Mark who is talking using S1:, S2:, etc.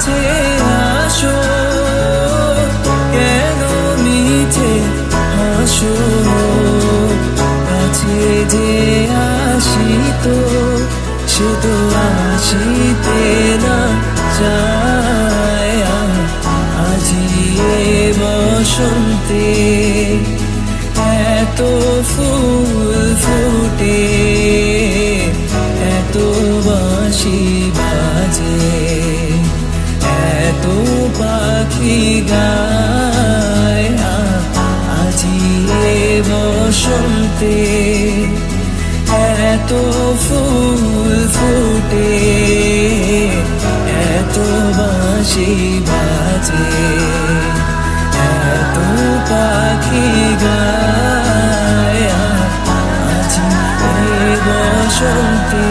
S1: কাছে আসো, কেন মিছে হাসো? কাছে যে আসিত সে তো না চায় আজিয়ে বসন্তে এত ফুল পাখি গায় আজি বসন্তে এত ফুল ফুটে, এত বাঁশি বাজে, এত পাখি গায় আজি বসন্তে